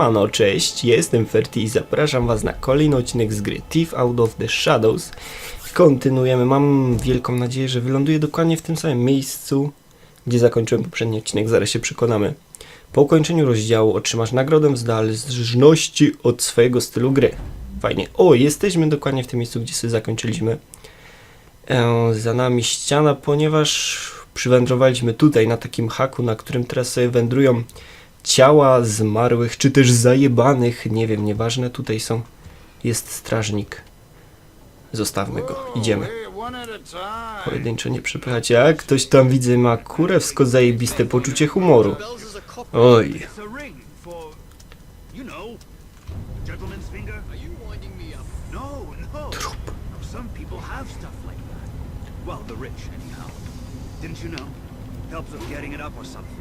Siemano, cześć, jestem Ferti i zapraszam was na kolejny odcinek z gry Thief Out of the Shadows. Kontynuujemy, mam wielką nadzieję, że wyląduję dokładnie w tym samym miejscu, gdzie zakończyłem poprzedni odcinek, zaraz się przekonamy. Po ukończeniu rozdziału otrzymasz nagrodę w zależności od swojego stylu gry. Fajnie. O, jesteśmy dokładnie w tym miejscu, gdzie sobie zakończyliśmy. E, za nami ściana, ponieważ przywędrowaliśmy tutaj, na takim haku, na którym teraz sobie wędrują ciała zmarłych, czy też zajebanych, nie wiem, nieważne, tutaj są, jest strażnik. Zostawmy go, idziemy. Pojedynczo nie przepychać, jak ktoś tam widzę ma kurewsko zajebiste poczucie humoru. Oj, a a trup. Well, the rich, anyhow. Didn't you know? Helps with getting it up or something.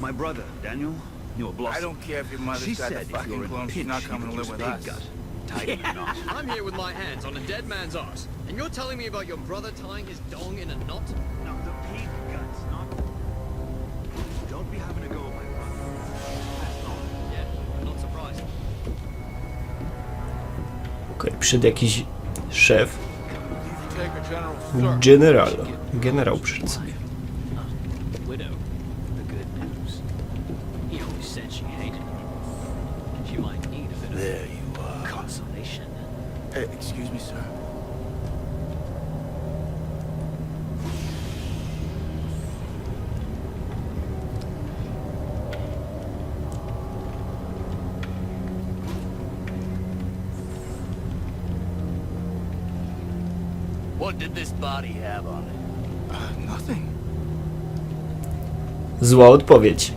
My brother, Daniel, knew a blossom. I don't care if your mother's She got said you're fucking in clone, she's not coming to live with us. gut. Tied in a knot. I'm here with my hands on a dead man's arse, and you're telling me about your brother tying his dong in a knot? No, the pig guts, not... Don't be having a go at my brother. That's not. Yeah, not surprised. okej, przyszedł jakiś szef, general, generał przyszedł sobie. What did this body have on it? Uh, nothing. Zła odpowiedź.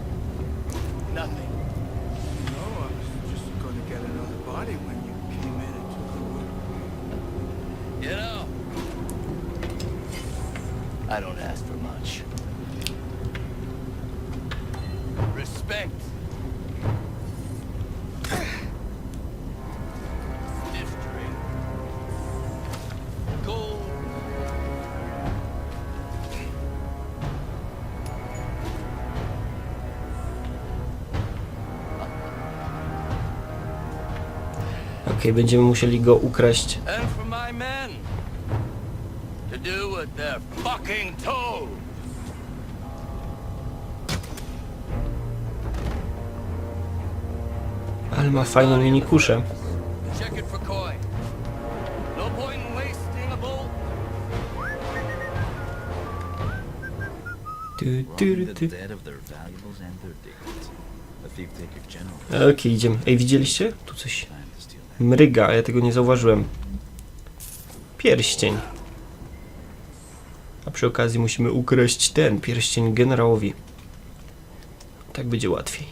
Of their valuables and their dignity. A thief taketh general Okej, idziemy. Ej, widzieliście? Tu coś mryga, a ja tego nie zauważyłem. Pierścień. A przy okazji musimy ukraść ten pierścień generałowi. Tak będzie łatwiej.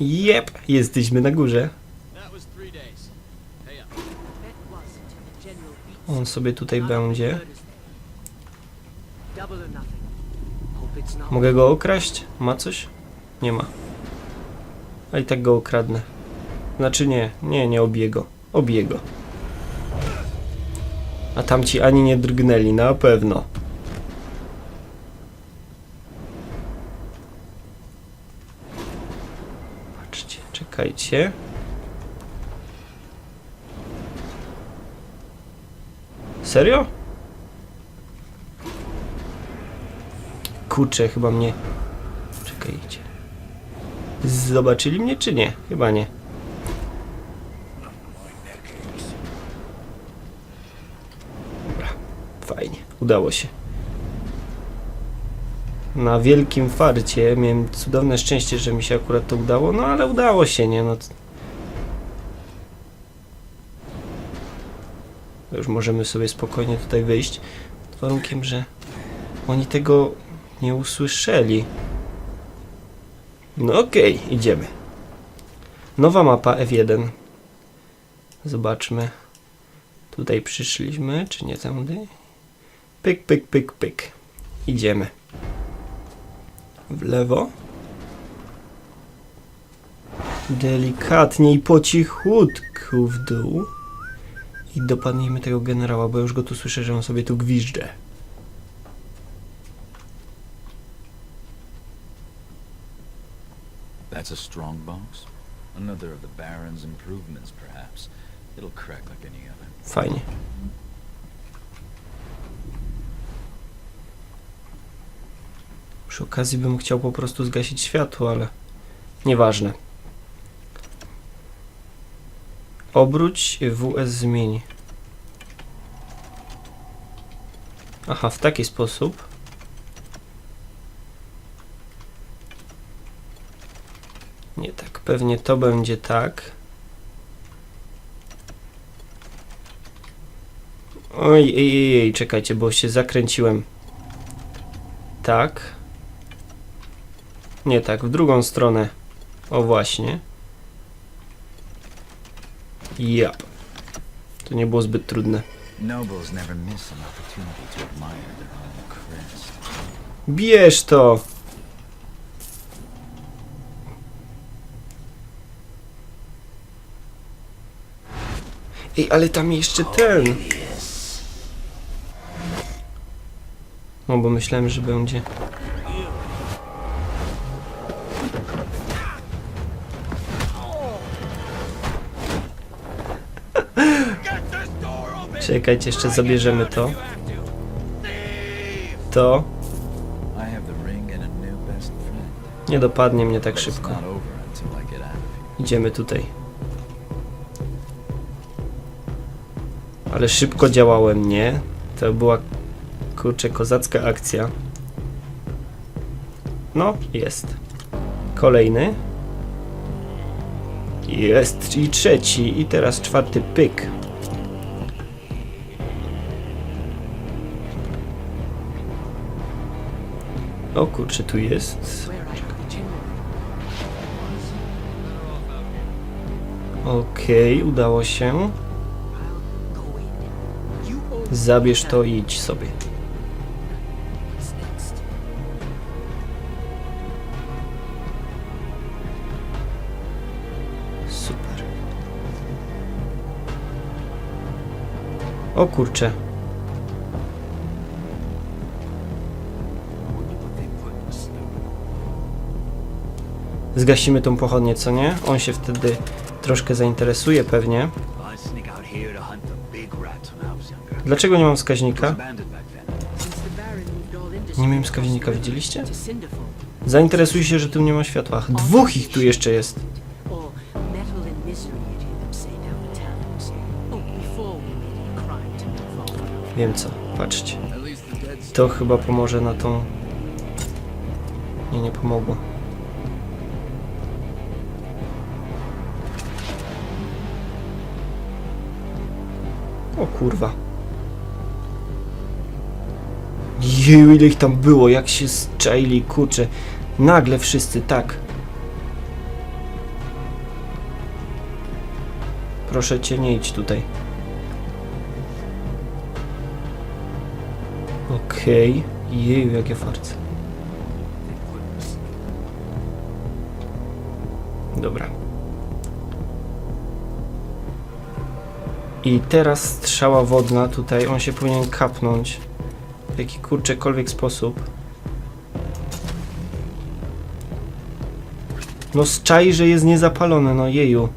Jep, jesteśmy na górze. On sobie tutaj będzie. Mogę go okraść? Ma coś? Nie ma. A i tak go okradnę. Znaczy nie, nie, nie obiję go. Obiję go. A tamci ani nie drgnęli, na pewno. Patrzcie, czekajcie. Serio? Kurczę, chyba mnie... Czekajcie. Zobaczyli mnie czy nie? Chyba nie. Dobra, fajnie. Udało się. Na wielkim farcie miałem cudowne szczęście, że mi się akurat to udało, no ale udało się, nie? No, już możemy sobie spokojnie tutaj wyjść. Pod warunkiem, że oni tego nie usłyszeli. No okej, idziemy. Nowa mapa F1. Zobaczmy. Tutaj przyszliśmy, czy nie tędy? Pyk, pyk, pyk, pyk. Idziemy. W lewo. Delikatnie i po cichutku w dół. I dopadnijmy tego generała, bo już go tu słyszę, że on sobie tu gwizdże. A strong box. Another of the Baron's improvements, perhaps. It'll crack like any other. Fajnie. Przy okazji bym chciał po prostu zgasić światło, ale nieważne. Obróć WS zmieni. Aha, w taki sposób. Nie tak, pewnie to będzie tak. Oj, ej, ej, ej, czekajcie, bo się zakręciłem. Tak. Nie tak, w drugą stronę. O właśnie. Ja. To nie było zbyt trudne. Nobles never Ej, ale tam jeszcze ten. No bo myślałem, że będzie. Czekajcie, jeszcze zabierzemy to. To. Nie dopadnie mnie tak szybko. not over Ale szybko działałem, nie? To była kurczę kozacka akcja. No, jest. Kolejny. Jest i trzeci i teraz czwarty pyk. O kurczę, tu jest. Okej, udało się. Zabierz to i idź sobie. Super. O kurczę. Zgasimy tą pochodnię, co nie? On się wtedy troszkę zainteresuje pewnie. Dlaczego nie mam wskaźnika? Nie miałem wskaźnika, widzieliście? Zainteresuj się, że tu nie ma światła. Dwóch ich tu jeszcze jest. Wiem co, patrzcie. To chyba pomoże na tą... Nie, nie pomogło. O kurwa. Jeju, ile ich tam było, jak się zczaili, kurczę. Nagle wszyscy, tak. Proszę cię, nie idź tutaj. Okej. Jeju, jakie farce. Dobra. I teraz strzała wodna tutaj, on się powinien kapnąć. W jaki kurczekolwiek sposób. No czai, że jest niezapalone, no jeju.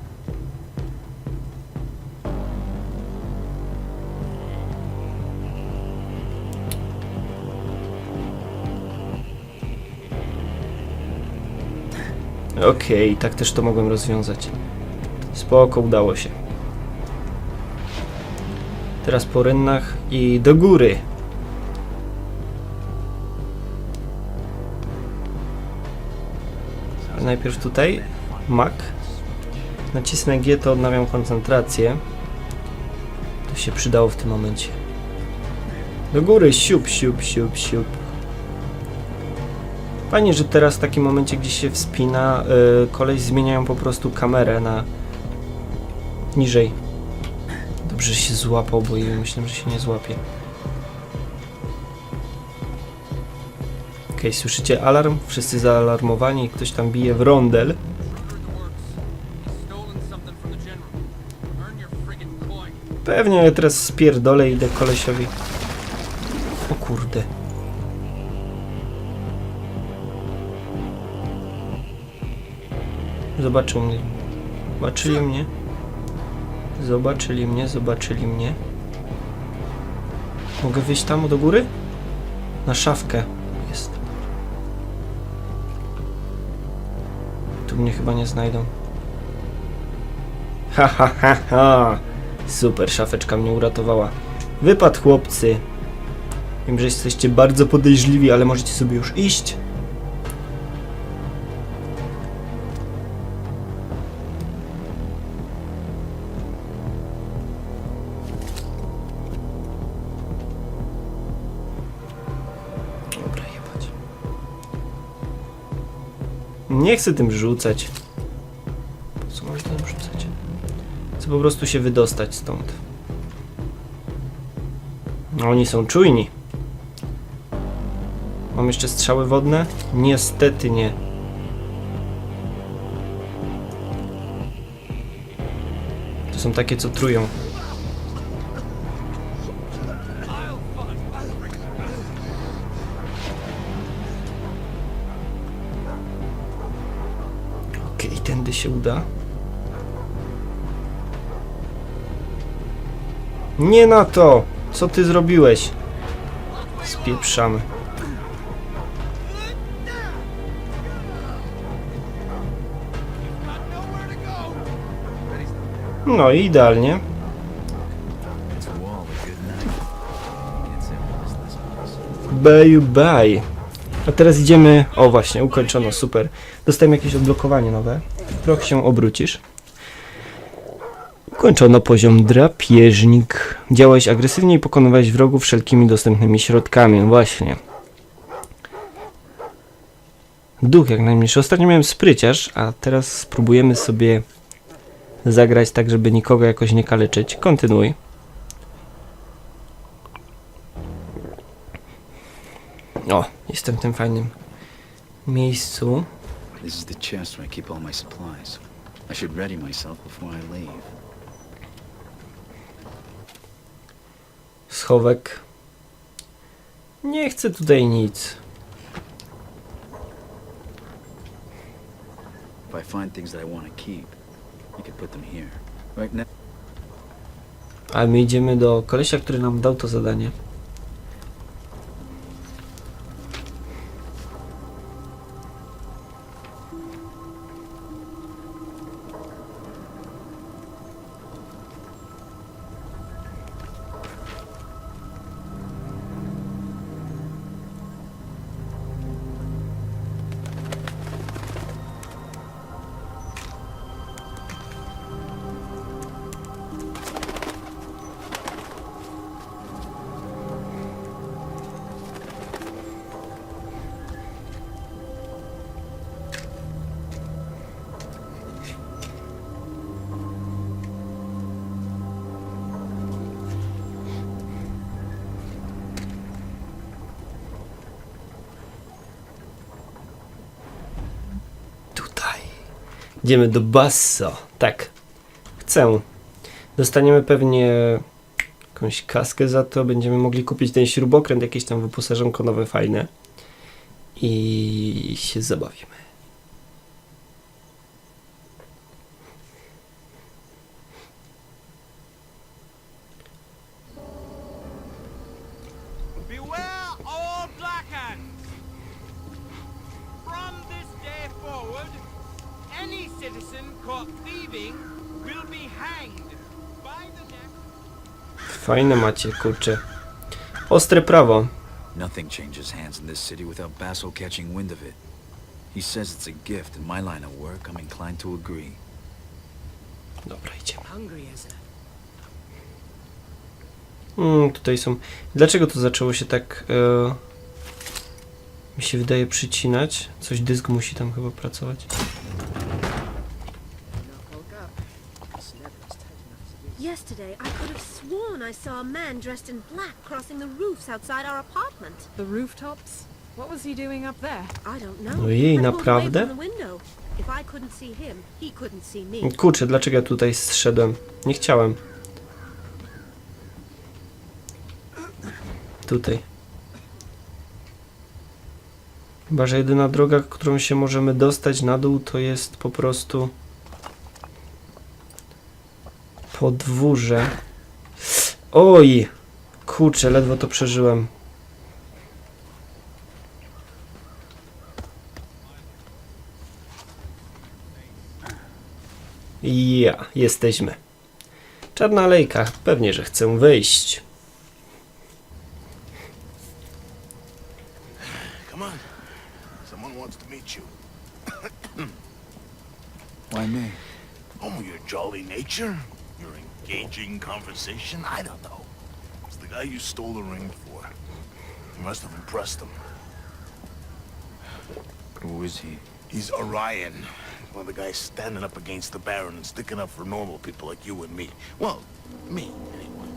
Okej, tak też to mogłem rozwiązać. Spoko, udało się. Teraz po rynnach i do góry. Najpierw tutaj, mak. Nacisnę G, to odnawiam koncentrację. To się przydało w tym momencie. Do góry, siup, siup, siup, siup. Fajnie, że teraz w takim momencie, gdzie się wspina, yy, koleś zmieniają po prostu kamerę na niżej. Dobrze że się złapał, bo myślałem, że się nie złapie. Ok, słyszycie alarm? Wszyscy zaalarmowani, ktoś tam bije w rondel. Pewnie ale teraz spierdolę idę kolesiowi. O kurde. Zobaczył mnie. Zobaczyli mnie. Zobaczyli mnie, zobaczyli mnie. Mogę wyjść tam do góry? Na szafkę. Tu mnie chyba nie znajdą. Ha ha ha ha! Super, szafeczka mnie uratowała. Wypad chłopcy. Wiem, że jesteście bardzo podejrzliwi, ale możecie sobie już iść. Nie chcę tym rzucać. Po co mam tym rzucać? Chcę po prostu się wydostać stąd. No, Oni są czujni. Mam jeszcze strzały wodne? Niestety nie. To są takie, co trują. Się uda. Nie na to! Co ty zrobiłeś? Spieprzamy. No i idealnie. Bye bye. A teraz idziemy. O właśnie, ukończono, super. Dostajemy jakieś odblokowanie nowe. Trochę się obrócisz. Ukończono poziom drapieżnik. Działałeś agresywnie i pokonywałeś wrogów wszelkimi dostępnymi środkami. No Właśnie. Duch jak najmniejszy. Ostatnio miałem spryciarz, a teraz spróbujemy sobie zagrać tak, żeby nikogo jakoś nie kaleczyć. Kontynuuj. O, jestem w tym fajnym miejscu. This is the chest where I keep all my supplies. I should ready myself before I leave. Schowek. Nie chcę tutaj nic. If I find things that I want to keep, put them here. Right now, A my idziemy do kolesia, który nam dał to zadanie. Idziemy do Basso. Tak. Chcę. Dostaniemy pewnie jakąś kaskę za to. Będziemy mogli kupić ten śrubokręt, jakieś tam wyposażonko nowe, fajne. I się zabawimy. Fajne macie, kurczę. Ostre prawo. nothing changes hands in this city without Basso catching wind of it. He says it's a gift. In my line of work, I'm inclined to agree. Dobra, idziemy. Hungry as a... Mm, tutaj są. Dlaczego to zaczęło się tak. E, mi się wydaje przycinać? Coś dysk musi tam chyba pracować. Yesterday, I could have sworn I saw a man dressed in black crossing the roofs outside our apartment. The rooftops? What was he doing up there? I don't know. No, Ojej, naprawdę? Kurczę, dlaczego ja tutaj zszedłem? Nie chciałem. Tutaj. Chyba, że jedyna droga, którą się możemy dostać na dół, to jest po prostu podwórze. Oj! Kurczę, ledwo to przeżyłem. Ja, jesteśmy. Czarna alejka, pewnie, że chcę wejść. Come on. Someone wants to meet you. Why me? Oh, your jolly nature? Engaging conversation? I don't know. It's the guy you stole the ring for. You must have impressed him. Who is he? He's Orion. One of the guys standing up against the Baron and sticking up for normal people like you and me. Well, me, anyway.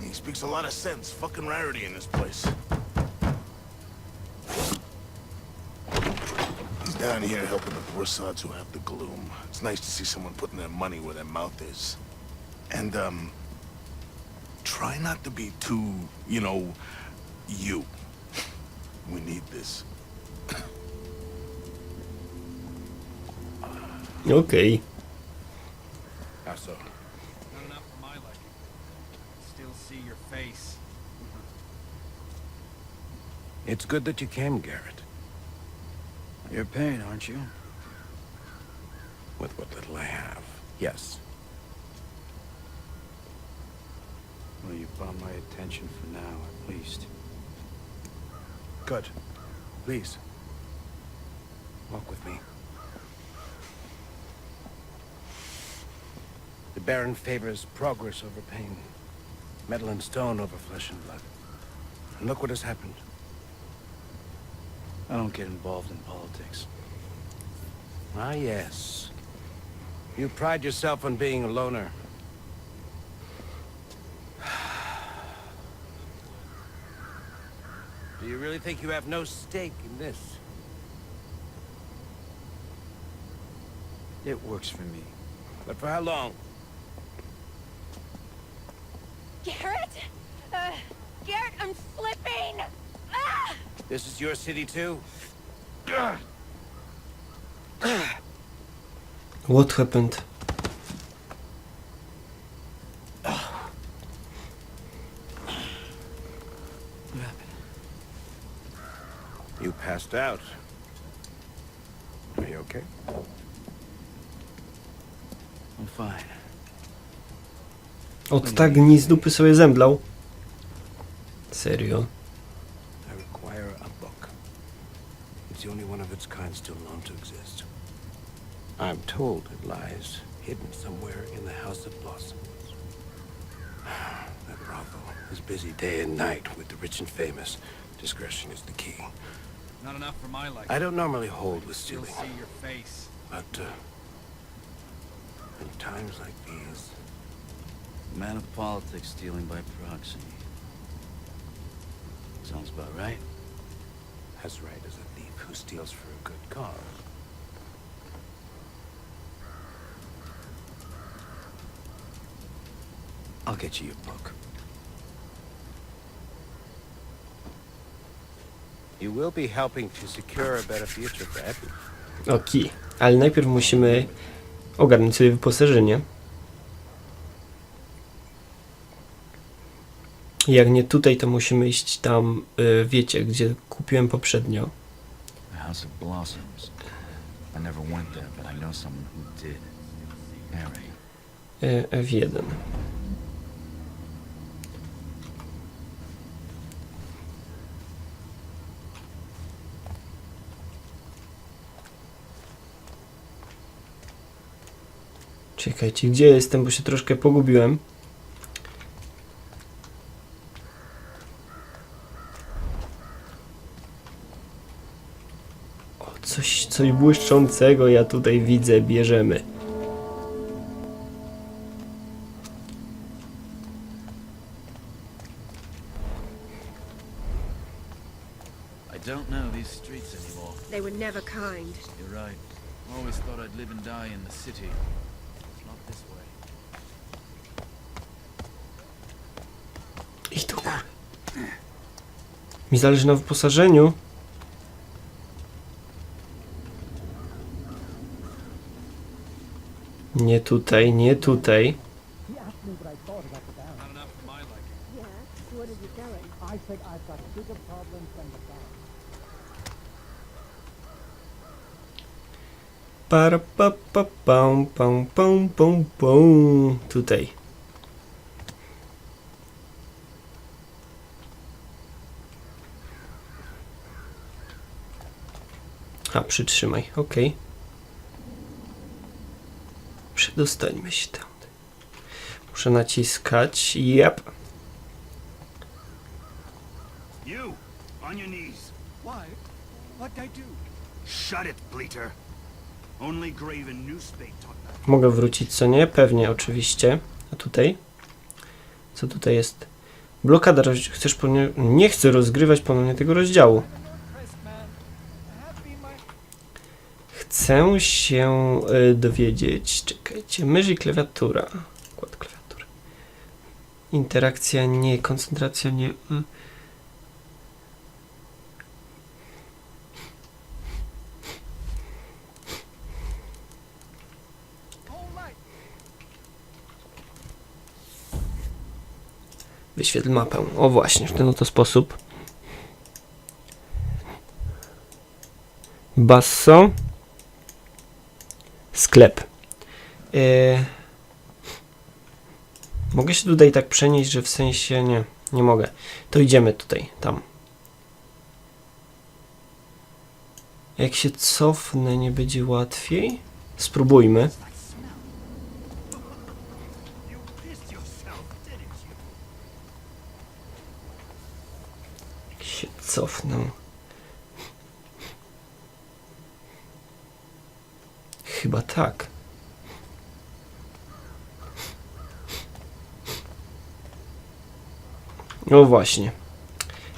He speaks a lot of sense. Fucking rarity in this place. Down here helping the poor sods who have the gloom. It's nice to see someone putting their money where their mouth is. And, um... Try not to be too, you know, you. We need this. okay. How so? Not enough for my liking. Still see your face. It's good that you came, Garrett. You're paying, aren't you? With what little I have. Yes. Well, you've brought my attention for now, at least. Good. Please. Walk with me. The Baron favors progress over pain. Metal and stone over flesh and blood. And look what has happened. I don't get involved in politics. Ah, yes. You pride yourself on being a loner. Do you really think you have no stake in this? It works for me. But for how long? Garrett? Uh, Garrett, I'm slipping! This is your city too? What happened? What happened? You passed out. Are you okay? I'm fine. Od tak ni z dupy sobie zemdlał. Serio? The only one of its kind still known to exist. I'm told it lies hidden somewhere in the House of Blossoms. That brothel is busy day and night with the rich and famous. Discretion is the key. Not enough for my liking. I don't normally hold with Still stealing, see your face. but uh, in times like these, Man of politics stealing by proxy. Sounds about right. As right as a thief who steals for a good cause. I'll get you your book. You will be helping to secure a better future for everyone. Ale najpierw musimy ogarnąć sobie wyposażenie. Jak nie tutaj, to musimy iść tam, y, wiecie, gdzie kupiłem poprzednio. The House of Blossoms. I never went there, but I know someone who did. Harry. Y, F1. Czekajcie, gdzie jestem, bo się troszkę pogubiłem. O, coś, błyszczącego ja tutaj widzę, bierzemy. I don't know these streets anymore. They were never kind. You're right. Always thought I'd live and die in the city. Not this way. I do góry. Mi zależy na wyposażeniu. Nie tutaj, nie tutaj. Para pa pa pam pam pam. Tutaj. A, przytrzymaj, ok. Przedostańmy się tam. Muszę naciskać. Yep. You, on your knees. Why? What'd I do? Shut it, Bleater. Only Graven Newspate taught that. Mogę wrócić, co nie? Pewnie, oczywiście. A tutaj? Co tutaj jest? Blokada. Chcesz ponownie... Nie chcę rozgrywać ponownie tego rozdziału. Chcę się y, dowiedzieć. Czekajcie. Mysz i klawiatura. Układ klawiatury. Interakcja nie. Koncentracja nie. y. Wyświetl mapę. O właśnie, w ten oto sposób. Basso. Sklep. E, mogę się tutaj tak przenieść, że w sensie nie, nie mogę. To idziemy tutaj, tam. Jak się cofnę, nie będzie łatwiej? Spróbujmy. Jak się cofnę. Chyba tak. No właśnie.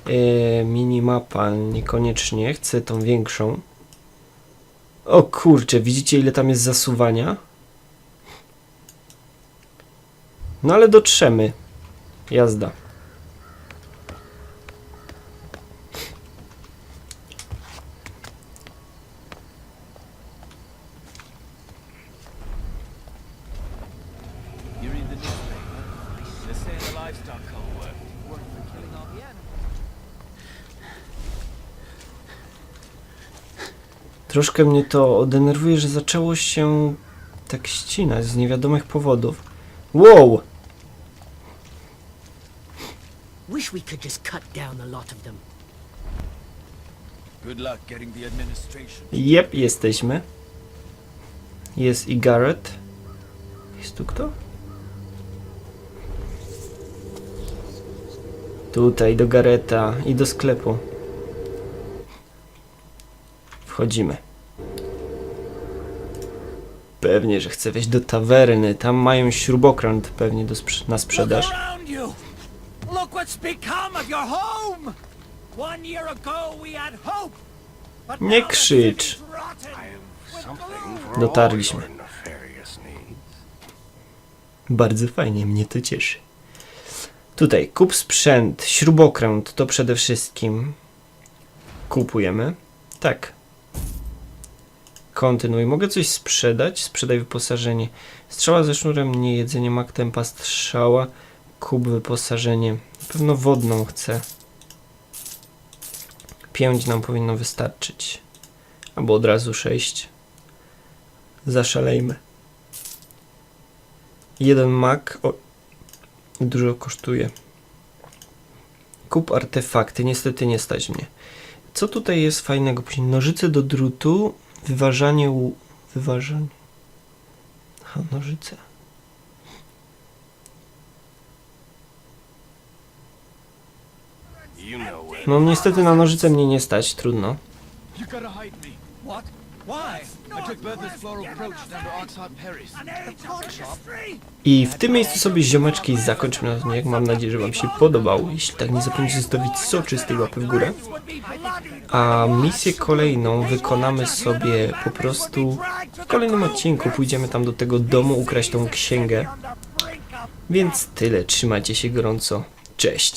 E, minimapa niekoniecznie. Chcę tą większą. O kurczę, widzicie ile tam jest zasuwania? No ale dotrzemy. Jazda. Troszkę mnie to denerwuje, że zaczęło się tak ścinać z niewiadomych powodów. Wow! Wish we could just cut down a lot of them. Good luck getting the administration. Jep, jesteśmy. Jest i Garrett. Jest tu kto? Tutaj do Gareta i do sklepu. Wchodzimy. Pewnie, że chcę wejść do tawerny. Tam mają śrubokręt pewnie do sprz- na sprzedaż. Look around you! Look what's become of your home! One year ago we had hope! But Nie krzycz. Dotarliśmy. Bardzo fajnie, mnie to cieszy. Tutaj kup sprzęt, śrubokręt to przede wszystkim kupujemy. Tak. Kontynuuj. Mogę coś sprzedać? Sprzedaj wyposażenie. Strzała ze sznurem, nie jedzenie, mak tempa, strzała. Kup wyposażenie. Na pewno wodną chcę. Pięć nam powinno wystarczyć. Albo od razu sześć. Zaszalejmy. Jeden mak o, dużo kosztuje. Kup artefakty. Niestety nie stać mnie. Co tutaj jest fajnego? Później nożyce do drutu, wyważanie u... wyważanie... Aha, nożyce. No niestety na nożyce mnie nie stać, trudno. I w tym miejscu sobie ziomeczki zakończymy odcinek. Mam nadzieję, że Wam się podobał. Jeśli tak, nie zapomnijcie zostawić soczystej łapy w górę. A misję kolejną wykonamy sobie po prostu w kolejnym odcinku. Pójdziemy tam do tego domu, ukraść tą księgę. Więc tyle. Trzymajcie się gorąco. Cześć.